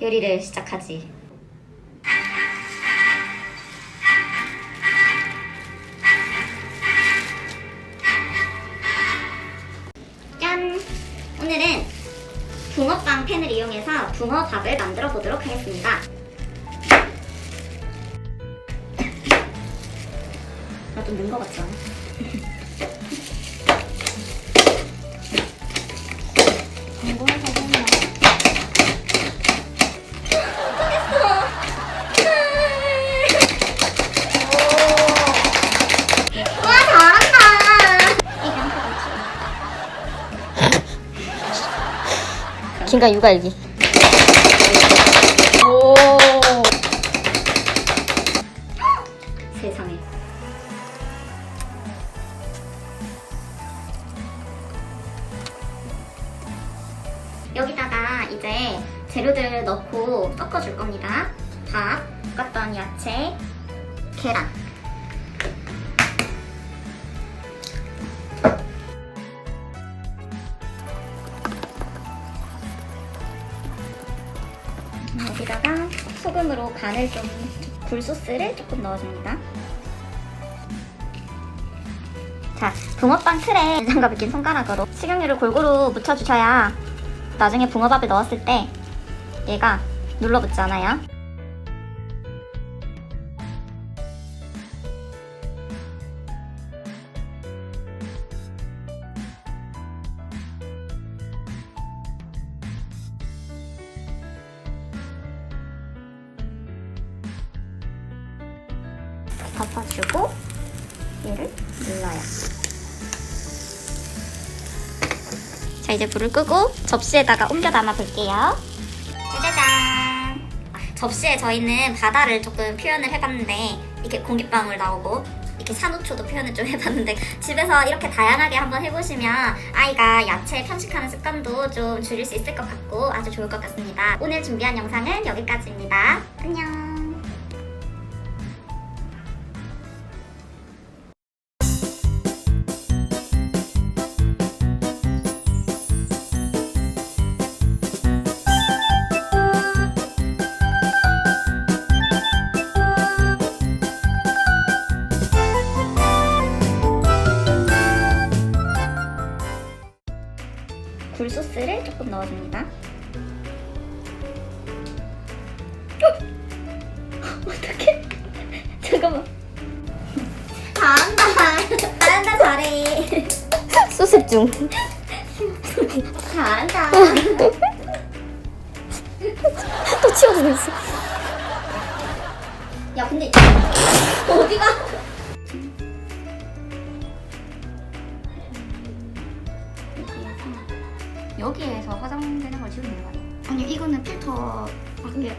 요리를 시작하지. 짠! 오늘은 붕어빵 팬을 이용해서 붕어밥을 만들어 보도록 하겠습니다. 나좀 는것 같지 긴가 육아일기. 오. 세상에. 여기다가 이제 재료들 넣고 섞어줄 겁니다. 밥, 볶았던 야채, 계란. 여기다가 소금으로 간을 좀 굴소스를 조금 넣어줍니다. 자, 붕어빵 틀에 장갑을 낀 손가락으로 식용유를 골고루 묻혀주셔야 나중에 붕어밥을 넣었을 때 얘가 눌러붙잖아요. 덮어주고 얘를 눌러요. 자 이제 불을 끄고 접시에다가 옮겨 담아 볼게요. 짜자잔. 아, 접시에 저희는 바다를 조금 표현을 해봤는데 이렇게 공기방울 나오고 이렇게 산호초도 표현을 좀 해봤는데 집에서 이렇게 다양하게 한번 해보시면 아이가 야채 편식하는 습관도 좀 줄일 수 있을 것 같고 아주 좋을 것 같습니다. 오늘 준비한 영상은 여기까지입니다. 안녕. 굴소스를 조금 넣어줍니다. 어떡해? 잠깐만. 잘한다. 잘한다, 잘해. 수습 중. 잘한다. 또 치워주고 있어. 야, 근데 어디가? 여기에서 화장되는 걸 지우면 되는 거 아니야? 아니, 이거는 필터 밖에